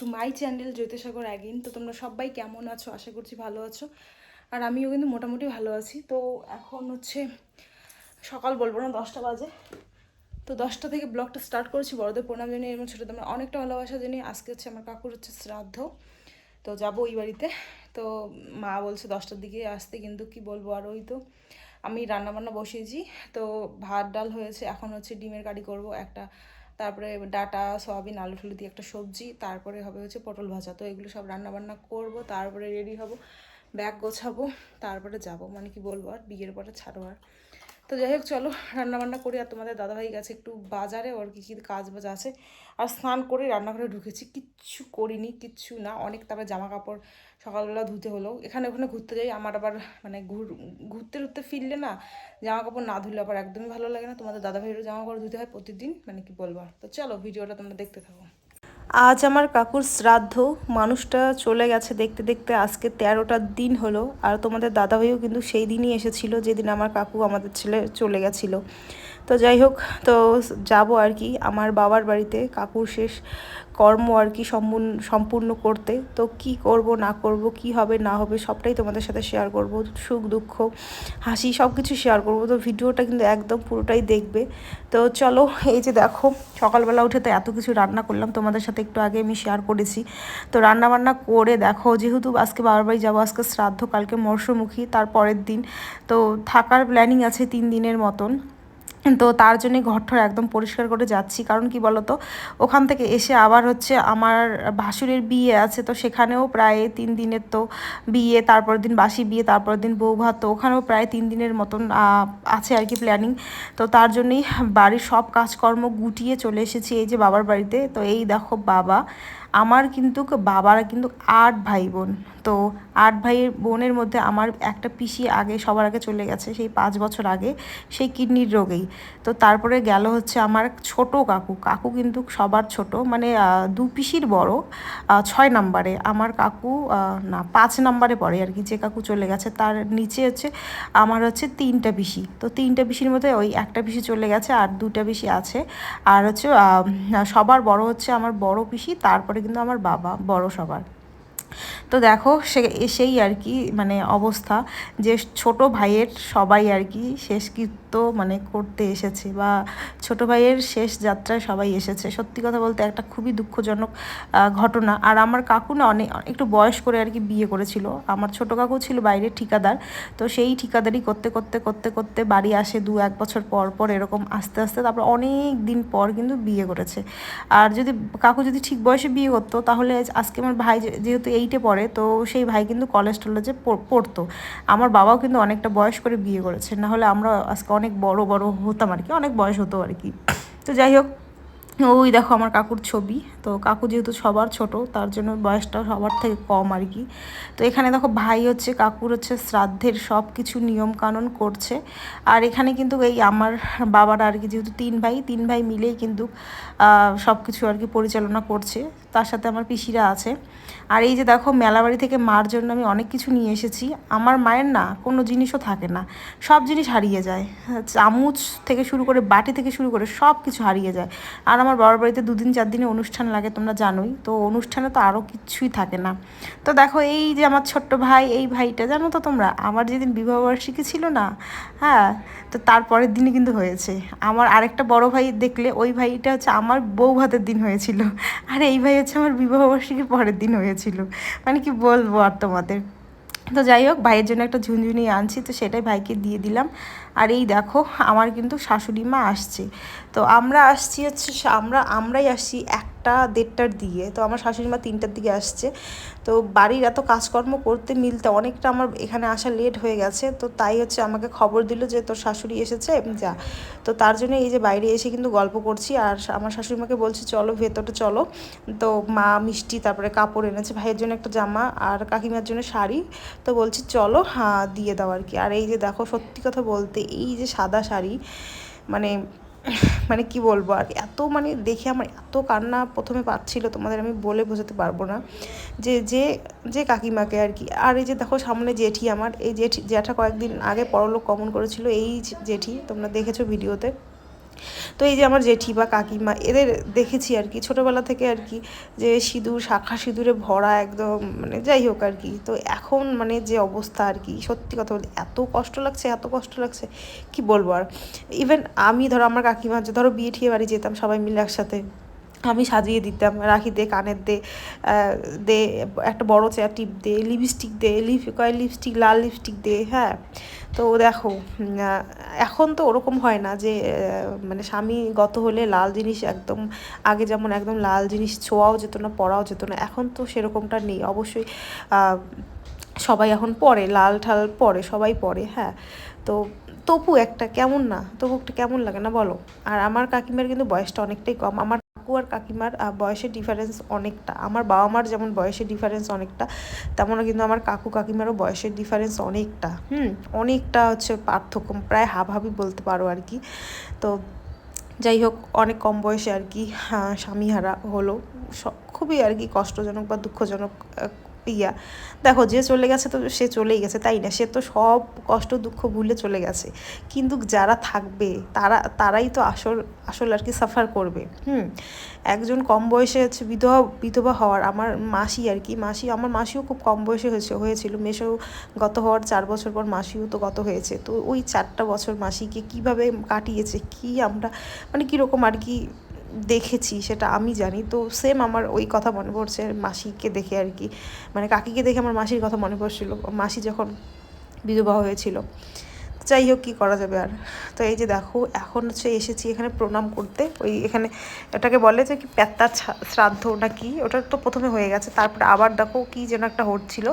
Two my channel Jyotishagar again তো তোমরা সবাই কেমন আছো? আশা করছি ভালো আছো। আর আমিও কিন্তু মোটামুটি ভালো আছি। তো এখন হচ্ছে সকাল বলব না, দশটা বাজে। তো দশটা থেকে ব্লগটা স্টার্ট করেছি বড়দের প্রণাম জানিয়ে। এবং ছোটো তোমরা অনেকটা ভালোবাসা জানিয়ে। আজকে হচ্ছে আমার কাকুর হচ্ছে শ্রাদ্ধ। তো যাব ওই বাড়িতে। তো মা বলছে দশটার দিকে আসতে, কিন্তু কি বলব আর ওই তো আমি রান্নাবান্না বসিয়েছি। তো ভাত, ডাল হয়েছে। এখন হচ্ছে ডিমের কারি করব। একটা তারপরে ডাটা, সয়াবিন আলু ঠুলু দিয়ে একটা সবজি, তারপরে হবে হচ্ছে পটল ভাজা। তো এগুলো সব রান্না বান্না করব, তারপরে রেডি হব, ব্যাগ গোছাবো, তারপরে যাব। মানে কি বলব আর, বিয়ের পরে ছাড়ো আর। তো যাই হোক, চলো রান্নাবান্না করি। আর তোমাদের দাদাভাই গেছে একটু বাজারে, ওর কী কী কাজ বাজ আছে। আর স্নান করে রান্নাঘরে ঢুকেছি। কিচ্ছু করিনি, কিচ্ছু না। অনেক তারপরে জামা কাপড় সকালবেলা ধুতে হলো। এখানে ওখানে ঘুরতে যাই, আমার আবার মানে ঘুর, ঘুরতে ঘুরতে ফিরলে না জামা কাপড় না ধুলে আবার একদমই ভালো লাগে না। তোমাদের দাদাভাইয়েরও জামা কাপড় ধুতে হয় প্রতিদিন মানে কি বলব তো চলো, ভিডিওটা তোমরা দেখতে থাকো। আজ আমার কাকুর শ্রাদ্ধ। মানুষটা চলে গেছে দেখতে দেখতে। আজকে তেরোটা দিন হলো। আর তোমাদের দাদাভাইও কিন্তু সেই দিনই এসেছিল, যেদিন আমার কাকু আমাদের ছেলে চলে গেছিল। তো যাই হোক, তো যাব আর কি। আমার বাবার বাড়িতে কাকুর শেষ কর্ম আর কি সম্পূর্ণ করতে। তো কি করব, না করব, কি হবে, না হবে সবটাই তোমাদের সাথে শেয়ার করব। সুখ, দুঃখ, হাসি সব কিছু শেয়ার করব। তো ভিডিওটা কিন্তু একদম পুরোটাই দেখবে। তো চলো, এই যে দেখো, সকালবেলা উঠে তো এত কিছু রান্না করলাম। তোমাদের সাথে একটু আগে আমি শেয়ার করেছি। তো রান্না বান্না করে দেখো, যেহেতু আজকে বাবার বাড়ি যাব, আজকে শ্রাদ্ধ, কালকে মর্শমুখী তার পরের দিন। তো থাকার প্ল্যানিং আছে তিন দিনের মতন। তো তার জন্যই ঘরঠর একদম পরিষ্কার করে যাচ্ছি। কারণ কি বলতো? ওখান থেকে এসে আবার হচ্ছে আমার ভাসুরের বিয়ে আছে, তো সেখানেও প্রায় তিন দিনের তো বিয়ে তারপর দিন বাসি বিয়ে তারপর দিন বউ ভাত, তো ওখানেও প্রায় তিন দিনের মতন আছে আর কি প্ল্যানিং তো তার জন্যই বাড়ির সব কাজকর্ম গুটিয়ে চলে এসেছি এই যে বাবার বাড়িতে। তো এই দেখো বাবা, আমার কিন্তু বাবারা কিন্তু আট ভাই বোন। তো আট ভাইয়ের বোনের মধ্যে আমার একটা পিসি আগে সবার আগে চলে গেছে, সেই পাঁচ বছর আগে, সেই কিডনির রোগেই। তো তারপরে গেল হচ্ছে আমার ছোট কাকু। কাকু কিন্তু সবার ছোট মানে দু পিসির বড় ছয় নাম্বারে। আমার কাকু না, পাঁচ নাম্বারে পড়ে আর কি। যে কাকু চলে গেছে তার নিচে হচ্ছে আমার হচ্ছে তিনটা পিসি। তো তিনটা পিসির মধ্যে ওই একটা পিসি চলে গেছে আর দুটা পিসি আছে। আর হচ্ছে সবার বড় হচ্ছে আমার বড় পিসি, তারপরে কিন্তু আমার বাবা, বড় সবার। তো দেখো, সে, সেই আর কি মানে অবস্থা যে ছোট ভাইয়ের সবাই আর কি শেষকৃত্য মানে করতে এসেছে বা ছোট ভাইয়ের শেষ যাত্রায় সবাই এসেছে। সত্যি কথা বলতে একটা খুবই দুঃখজনক ঘটনা। আর আমার কাকু না অনেক, একটু বয়স করে আর কি বিয়ে করেছিল। আমার ছোট কাকু ছিল বাইরের ঠিকাদার। তো সেই ঠিকাদারি করতে করতে করতে করতে বাড়ি আসে দু এক বছর পর পর এরকম আস্তে আস্তে তারপর অনেক দিন পর কিন্তু বিয়ে করেছে। আর যদি কাকু যদি ঠিক বয়সে বিয়ে করতো তাহলে আজকে আমার ভাই যেহেতু এইটে পড়ে, তো সেই ভাই কিন্তু কলেজ টলেজে পড়তো। আমার বাবাও কিন্তু অনেকটা বয়স করে বিয়ে করেছে না হলে আমরা আজকে অনেক বড় বড় হতাম আর কি, অনেক বয়স হতো আর কি। তো যাই হোক ওই দেখো আমার কাকুর ছবি। তো কাকু যেহেতু সবার ছোট, তার জন্য বয়সটা সবার থেকে কম আর কি। তো এখানে দেখো ভাই হচ্ছে, কাকুর হচ্ছে শ্রাদ্ধের সব কিছু নিয়মকানুন করছে। আর এখানে কিন্তু এই আমার বাবার আর কি, যেহেতু তিন ভাই তিন ভাই মিলেই কিন্তু সব কিছু আর কি পরিচালনা করছে। তার সাথে আমার পিসিরা আছে। আর এই যে দেখো মেলাবাড়ি থেকে মার জন্য আমি অনেক কিছু নিয়ে এসেছি। আমার মায়ের না, কোনো জিনিসও থাকে না। সব জিনিস হারিয়ে যায়। চামচ থেকে শুরু করে বাটি থেকে শুরু করে সব কিছু হারিয়ে যায়। আর আমার বাবার বাড়িতে দুদিন, চার দিনে অনুষ্ঠান লাগে, তোমরা জানোই। তো অনুষ্ঠানে তো আরও কিছুই থাকে না। তো দেখো, এই যে আমার ছোট্ট ভাই, এই ভাইটা, জানো তো তোমরা? আমার যেদিন বিবাহবার্ষিকী ছিল না হ্যাঁ তো তারপরের দিনই কিন্তু হয়েছে। আমার আরেকটা বড় ভাই দেখলে, ওই ভাইটা হচ্ছে আমার বউ ভাতের দিন হয়েছিল। আর এই ভাই হচ্ছে আমার বিবাহবার্ষিকীর পরের দিন হয়েছিল। মানে কি বলব আর তোমাদের? তো যাই হোক, ভাইয়ের জন্য একটা ঝুনঝুনি আনছি, তো সেটাই ভাইকে দিয়ে দিলাম। আর এই দেখো, আমার কিন্তু শাশুড়ি মা আসছে। তো আমরা আসছি হচ্ছে, আমরা আমরাই আসছি একটা দেড়টার দিকে। তো আমার শাশুড়ি মা তিনটার দিকে আসছে। তো বাড়ির এত কাজকর্ম করতে মিলতে অনেকটা আমার এখানে আসা লেট হয়ে গেছে। তো তাই হচ্ছে আমাকে খবর দিল যে, তোর শাশুড়ি এসেছে? যা। তো তার জন্য এই যে বাইরে এসে কিন্তু গল্প করছি। আর আমার শাশুড়ি মাকে বলছি, চলো, ভেতরটা চলো। তো মা মিষ্টি, তারপরে কাপড় এনেছে। ভাইয়ের জন্য একটা জামা আর কাকিমার জন্য শাড়ি। তো বলছি, চলো হ্যাঁ দিয়ে দাও আর কি। আর এই যে দেখো, সত্যি কথা বলতে এই যে সাদা শাড়ি মানে মানে কি বলব আর এত মানে দেখে আমার এত কান্না প্রথমে পাচ্ছিল, তোমাদের আমি বলে বোঝাতে পারব না। যে যে যে কাকিমাকে আর কি। আর এই যে দেখো সামনে জেঠি আমার, এই জেঠি জ্যাঠা কয়েকদিন আগে পরলোক কমন করেছিল, এই জেঠি, তোমরা দেখেছ ভিডিওতে। তো এই যে আমার জেঠি বা কাকিমা, এদের দেখেছি আর কি, ছোটোবেলা থেকে আর কি, যে সিঁদুর, শাখা সিঁদুরে ভরা একদম মানে যাই হোক আর কি। তো এখন মানে যে অবস্থা আর কি, সত্যি কথা বলতে এত কষ্ট লাগছে, এত কষ্ট লাগছে, কি বলব আর? ইভেন আমি ধরো, আমার কাকিমা, ধরো বিয়ে ঠিয়ে বাড়ি যেতাম, সবাই মিলে একসাথে। আমি সাজিয়ে দিতাম, রাখি দে, কানের দে দে, একটা বড় চেয়ার টিপ দে লিপস্টিক দে লিপ কয় লিপস্টিক লাল লিপস্টিক দে হ্যাঁ। তো দেখো এখন তো ওরকম হয় না যে মানে স্বামী গত হলে লাল জিনিস একদম, আগে যেমন একদম লাল জিনিস ছোঁয়াও যেত না, পরাও যেত না, এখন তো সেরকমটা নেই। অবশ্যই সবাই এখন পরে, লাল ঠাল পরে, সবাই পরে হ্যাঁ। তো তবু একটা কেমন না, তবু একটা কেমন লাগে না বলো। আর আমার কাকিমার কিন্তু বয়সটা অনেকটাই কম, আমার কাকু আর কাকিমার বয়সের ডিফারেন্স অনেকটা। আমার বাবা মার যেমন বয়সের ডিফারেন্স অনেকটা, তেমনও কিন্তু আমার কাকু কাকিমারও বয়সের ডিফারেন্স অনেকটা। হুম, অনেকটা হচ্ছে পার্থক্য, প্রায় হাবহাবি বলতে পারো আর কি। তো যাই হোক, অনেক কম বয়সে আর কি স্বামীহারা হলো। খুবই আর কি কষ্টজনক বা দুঃখজনক ইয়া। দেখো, যে চলে গেছে তো সে চলেই গেছে, তাই না? সে তো সব কষ্ট দুঃখ ভুলে চলে গেছে। কিন্তু যারা থাকবে, তারা, তারাই তো আসল আসল আর কি সাফার করবে। হুম? একজন কম বয়সে হচ্ছে বিধবা বিধবা হওয়ার আমার মাসি আর কি, মাসি, আমার মাসিও খুব কম বয়সে হয়েছে, হয়েছিল। মেসেও গত হওয়ার চার বছর পর মাসিও তো গত হয়েছে। তো ওই চারটা বছর মাসিকে কীভাবে কাটিয়েছে, কি আমরা মানে কীরকম আর কি দেখেছি, সেটা আমি জানি। তো সেম আমার ওই কথা মনে পড়ছে মাসিকে দেখে আর কি। মানে কাকিকে দেখে আমার মাসির কথা মনে পড়ছিল। মাসি যখন বিধবা হয়েছিল। যাই হোক, কী করা যাবে আর? তো এই যে দেখো, এখন হচ্ছে এসেছি এখানে প্রণাম করতে। ওই এখানে এটাকে বলে যে কি প্যাত্তার শ্রাদ্ধ না কি ওটা তো প্রথমে হয়ে গেছে। তারপরে আবার দেখো কি যেন একটা হচ্ছিল।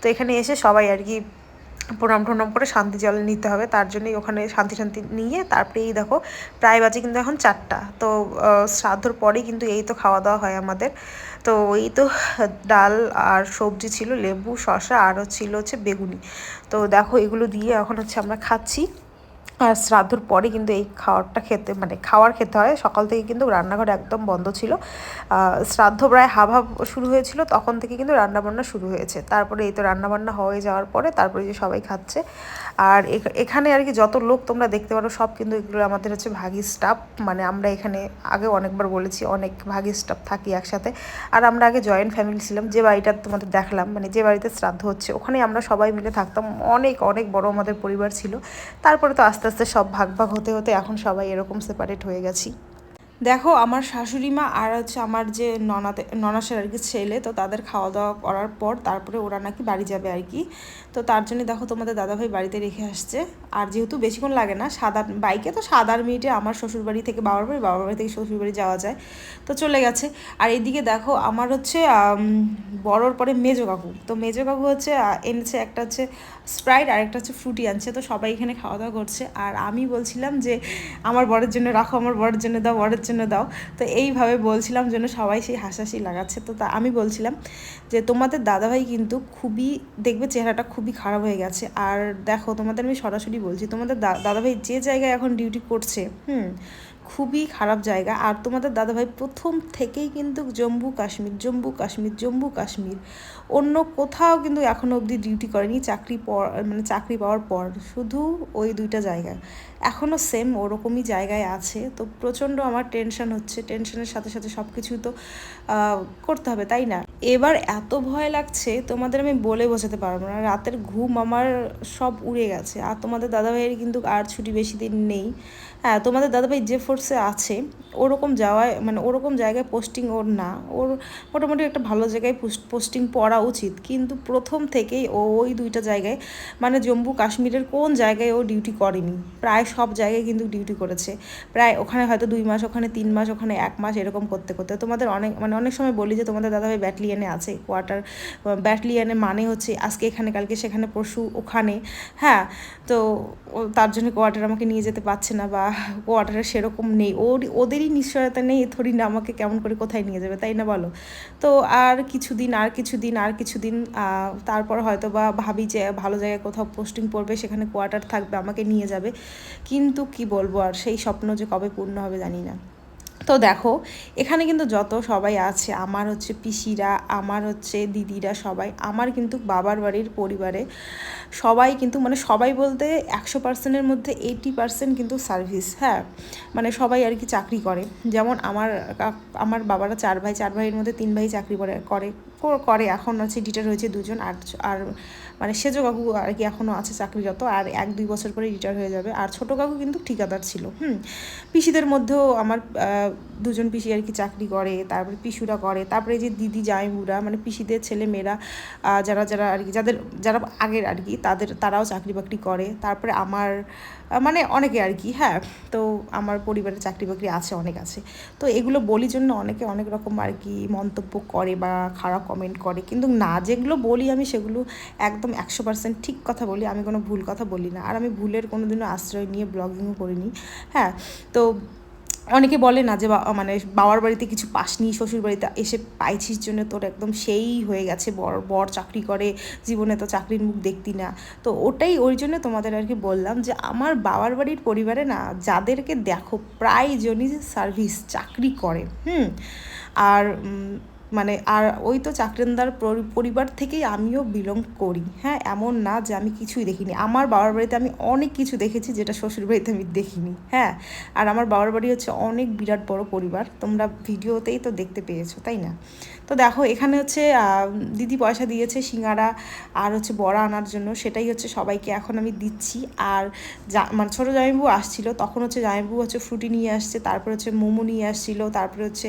তো এখানে এসে সবাই আর কি প্রণাম টনাম করে শান্তি জল নিতে হবে, তার জন্যই ওখানে শান্তি শান্তি নিয়ে তারপরেই দেখো প্রায় বাজে কিন্তু এখন চারটা। তো শ্রাদ্ধর পরেই কিন্তু এই তো খাওয়া দাওয়া হয় আমাদের। তো এই তো ডাল আর সবজি ছিল, লেবু শশা আর ছিল হচ্ছে বেগুনি। তো দেখো এগুলো দিয়ে এখন হচ্ছে আমরা খাচ্ছি। শ্রাদ্ধর পরে কিন্তু এই খাওয়ারটা খেতে মানে খাওয়ার খেতে হয়। সকাল থেকে কিন্তু রান্নাঘর একদম বন্ধ ছিল। শ্রাদ্ধ প্রায় হাভ হাভ শুরু হয়েছিল, তখন থেকে কিন্তু রান্নাবান্না শুরু হয়েছে। তারপরে এই তো রান্নাবান্না হয়ে যাওয়ার পরে তারপরে যে সবাই খাচ্ছে। আর এখ- এখানে আর কি যত লোক তোমরা দেখতে পারো, সব কিন্তু এগুলো আমাদের হচ্ছে ভাগি স্টাফ মানে আমরা এখানে আগে অনেকবার বলেছি, অনেক ভাগি স্টাফ থাকি একসাথে। আর আমরা আগে জয়েন্ট ফ্যামিলি ছিলাম, যে বাড়িটা তোমাদের দেখলাম মানে যে বাড়িতে শ্রাদ্ধ হচ্ছে ওখানে আমরা সবাই মিলে থাকতাম। অনেক অনেক বড় আমাদের পরিবার ছিল। তারপরে তো আস্তে আস্তে সব ভাগ ভাগ হতে হতে এখন সবাই এরকম সেপারেট হয়ে গেছি। দেখো, আমার শাশুড়ি মা আর হচ্ছে আমার যে ননাতে, ননাসের আর কি ছেলে, তো তাদের খাওয়া দাওয়া করার পর তারপরে ওরা নাকি বাড়ি যাবে আর কি। তো তার জন্য দেখো তোমাদের দাদাভাই বাড়িতে রেখে আসছে। আর যেহেতু বেশিক্ষণ লাগে না আট, বাইকে তো সাত আট মিনিটে আমার শ্বশুর বাড়ি থেকে বাবার বাড়ি বাবার বাড়ি থেকে শ্বশুর বাড়ি যাওয়া যায়। তো চলে গেছে। আর এদিকে দেখো, আমার হচ্ছে বড়োর পরে মেজো কাকু। তো মেজো কাকু হচ্ছে এনেছে একটা হচ্ছে স্প্রাইট আর একটা হচ্ছে ফ্রুটি আনছে। তো সবাই এখানে খাওয়া দাওয়া করছে। আর আমি বলছিলাম যে, আমার বরের জন্য রাখো, আমার বরের জন্য দাও, বরের জন্য দাও। তো এইভাবে বলছিলাম যেন সবাই সেই হাসাহাসি লাগাচ্ছে। তো তা আমি বলছিলাম যে, তোমাদের দাদাভাই কিন্তু খুবই, দেখবে চেহারাটা খুবই খারাপ হয়ে গেছে। আর দেখো, তোমাদের আমি সরাসরি বলছি, তোমাদের দাদাভাই যে জায়গায় এখন ডিউটি করছে, হুম খুবই খারাপ জায়গা। আর তোমাদের দাদাভাই প্রথম থেকেই কিন্তু জম্মু কাশ্মীর জম্মু কাশ্মীর জম্মু কাশ্মীর। অন্য কোথাও কিন্তু এখনও অবধি ডিউটি করেনি, চাকরি পর মানে চাকরি পাওয়ার পর। শুধু ওই দুইটা জায়গা। এখনও সেম ওরকমই জায়গায় আছে। তো প্রচণ্ড আমার টেনশন হচ্ছে। টেনশনের সাথে সাথে সব কিছুই তো করতে হবে, তাই না? এবার এত ভয় লাগছে, তোমাদের আমি বলে বোঝাতে পারব না। রাতের ঘুম আমার সব উড়ে গেছে। আর তোমাদের দাদাভাইয়ের কিন্তু আর ছুটি বেশি দিন নেই। হ্যাঁ তোমাদের দাদাভাই যে ফোর্সে আছে, ওরকম যাওয়ায় মানে ওরকম জায়গায় পোস্টিং ওর না। ওর মোটামুটি একটা ভালো জায়গায় পোস্ট পোস্টিং পড়া উচিত। কিন্তু প্রথম থেকেই ও ওই দুইটা জায়গায় মানে জম্মু কাশ্মীরের কোন জায়গায় ও ডিউটি করেনি। প্রায় সব জায়গায় কিন্তু ডিউটি করেছে। প্রায় ওখানে হয়তো দুই মাস, ওখানে তিন মাস, ওখানে এক মাস এরকম করতে করতে। তোমাদের অনেক মানে অনেক সময় বলি যে তোমাদের দাদাভাই ব্যাটলিয়ানে আছে কোয়ার্টার ব্যাটলিয়ানে মানে হচ্ছে আজকে এখানে, কালকে সেখানে, পরশু ওখানে। হ্যাঁ তো তার জন্য কোয়ার্টার আমাকে নিয়ে যেতে পারছে না বা কোয়ার্টারে সেরকম নেই। ওর, ওদেরই নিশ্চয়তা নেই থরি না আমাকে কেমন করে কোথায় নিয়ে যাবে, তাই না বলো? তো আর কিছুদিন আর কিছুদিন আর কিছুদিন দিন তারপর হয়তো বা ভাবি যে ভালো জায়গায় কোথাও পোস্টিং পড়বে, সেখানে কোয়ার্টার থাকবে, আমাকে নিয়ে যাবে। কিন্তু কি বলব আর, সেই স্বপ্ন যে কবে পূর্ণ হবে জানি না। তো দেখো, এখানে কিন্তু যত সবাই আছে, আমার হচ্ছে পিসিরা, আমার হচ্ছে দিদিরা সবাই, আমার কিন্তু বাবার বাড়ির পরিবারে সবাই কিন্তু মানে সবাই বলতে একশো পার্সেন্টের মধ্যে এইটি পার্সেন্ট কিন্তু সার্ভিস হ্যাঁ? মানে সবাই আর কি চাকরি করে। যেমন আমার আমার বাবারা চার ভাই, চার ভাইয়ের মধ্যে তিন ভাই চাকরি করে করে করে এখন হচ্ছে রিটায়ার হয়েছে দুজন, আর আর মানে সেজ কাকু আর কি এখনও আছে চাকরিরত আর এক দুই বছর পরে রিটায়ার হয়ে যাবে। আর ছোটো কাকু কিন্তু ঠিকাদার ছিল, হুম? পিসিদের মধ্যেও আমার দুজন পিসি আর কি চাকরি করে, তারপরে পিসুরা করে, তারপরে যে দিদি জামাইবুরা মানে পিসিদের ছেলে মেয়েরা যারা যারা আর কি, যাদের, যারা আগের আর কি, তাদের, তারাও চাকরি বাকরি করে। তারপরে আমার মানে অনেকে আর কি হ্যাঁ? তো আমার পরিবারে চাকরি বাকরি আছে, অনেক আছে। তো এগুলো বলি জন্য অনেকে অনেক রকম আর কি মন্তব্য করে বা খারাপ কমেন্ট করে। কিন্তু না, যেগুলো বলি আমি সেগুলো একদম একশো পার্সেন্ট ঠিক কথা বলি, আমি কোনো ভুল কথা বলি না। আর আমি ভুলের কোনো দিনও আশ্রয় নিয়ে ব্লগিংও করিনি। হ্যাঁ তো অনেকে বলে না যে মানে বাবার বাড়িতে কিছু পাসনি, শ্বশুর বাড়িতে এসে পাইছিস জন্য তোর একদম সেই হয়ে গেছে, বর বর চাকরি করে, জীবনে তো চাকরির মুখ দেখতি না। তো ওটাই ওই জন্য তোমাদের আর কি বললাম যে আমার বাবার বাড়ির পরিবারে না যাদেরকে দেখো, প্রায় জনই সার্ভিস চাকরি করে। হুম, আর মানে আর ওই তো চাকরেন্দার পরিবার থেকেই আমিও বিলং করি। হ্যাঁ এমন না যে আমি কিছুই দেখিনি। আমার বাবার বাড়িতে আমি অনেক কিছু দেখেছি যেটা শ্বশুর বাড়িতে আমি দেখিনি। হ্যাঁ আর আমার বাবার বাড়ি হচ্ছে অনেক বিরাট বড় পরিবার। তোমরা ভিডিওতেই তো দেখতে পেয়েছ, তাই না? তো দেখো, এখানে হচ্ছে দিদি পয়সা দিয়েছে সিঙ্গারা আর হচ্ছে বড়া আনার জন্য, সেটাই হচ্ছে সবাইকে এখন আমি দিচ্ছি। আর যা মানে ছোটো জামাইবু আসছিল, তখন হচ্ছে জামাইবু হচ্ছে ফ্রুটি নিয়ে আসছে, তারপর হচ্ছে মোমো নিয়ে আসছিল, তারপরে হচ্ছে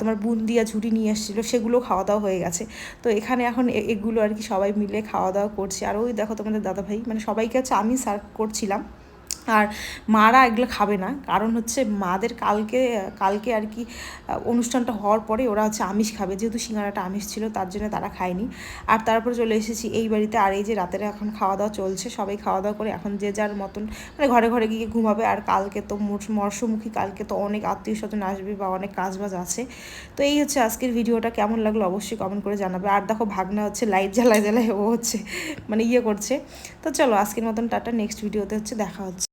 তোমার বুন্দিয়া ঝুড়ি নিয়ে আসছিল, সেগুলো খাওয়া দাওয়া হয়ে গেছে। তো এখানে এখন এগুলো আর কি সবাই মিলে খাওয়া দাওয়া করছি। আর ওই দেখো তোমাদের দাদাভাই মানে সবাইকে হচ্ছে আমি সার্ভ করছিলাম। আর মারা এগুলো খাবে না। কারণ হচ্ছে মাদের কালকে কালকে আর কি, অনুষ্ঠানটা হওয়ার পরে ওরা হচ্ছে আমিষ খাবে। যেহেতু সিঙ্গারাটা আমিষ ছিল, তার জন্য তারা খায়নি। আর তারপরে চলে এসেছি এই বাড়িতে। আর এই যে রাতের এখন খাওয়া দাওয়া চলছে, সবাই খাওয়া দাওয়া করে এখন যে যার মতন মানে ঘরে ঘরে গিয়ে ঘুমাবে। আর কালকে তো মৎস্যমুখী কালকে তো অনেক আত্মীয় স্বজন আসবে বা অনেক কাজবাজ আছে। তো এই হচ্ছে আজকের ভিডিওটা। কেমন লাগল অবশ্যই কমেন্ট করে জানাবে। আর দেখো ভাগনা হচ্ছে লাইট জ্বালায় জ্বালায় ও হচ্ছে মানে ইয়ে করছে। তো চলো আজকের মতন টাটা। নেক্সট ভিডিওতে হচ্ছে দেখা হচ্ছে।